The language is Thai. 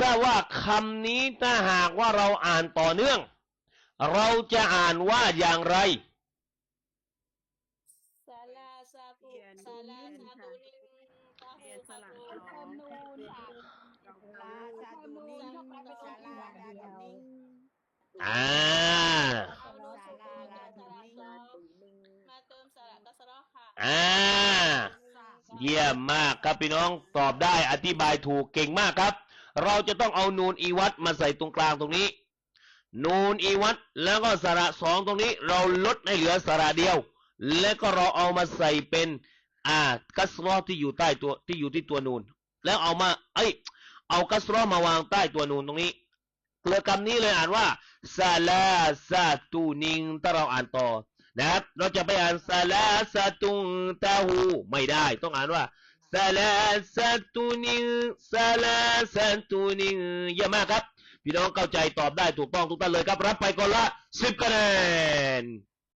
ทราบว่าคำนี้ถ้าหากว่าเราอ่านต่อเนื่อง เราจะอ่านว่าอย่างไรสาลาซากุเขียนสาลานูนซาค่ะกุนิงตาเขีหูยนสตาระตูสองนูนค่ะลาซาดูนิ่งศาลาลาดูนิ่งอ่าเอานูนศาสุลากูลากับดูสระนิ่งสองมาเติมสระกัสระค่ะอ่าเยี่ยมมากครับพี่น้องตอบได้อธิบายถูกเก่งมากครับ เราจะต้องเอานูนอีวัตมาใส่ตรงกลางตรงนี้ นูนอีวัตแล้วก็สระสองตรงนี้ เราลดให้เหลือสระเดียว แล้วก็เราเอามาใส่เป็นอ่ากัสรอที่อยู่ใต้ตัวที่อยู่ที่ตัวนูนแล้วเอามาเอ้ยเอากัสรอมาวางใต้ตัวนูนตรงนี้เกลือกรรมนี้เลยอ่านว่าซาลาซาตูนิงถ้าเราอ่านต่อนะครับเราจะไปอ่านซาลาซาตุงตาหูไม่ได้ ต้องอ่านว่า ซาลาซาตูนิงซาลาซาตูนิงเยี่ยมมากครับ พี่น้องเข้าใจตอบได้ถูกต้องทุกท่านเลยครับ รับไปก่อนละสิบคะแนน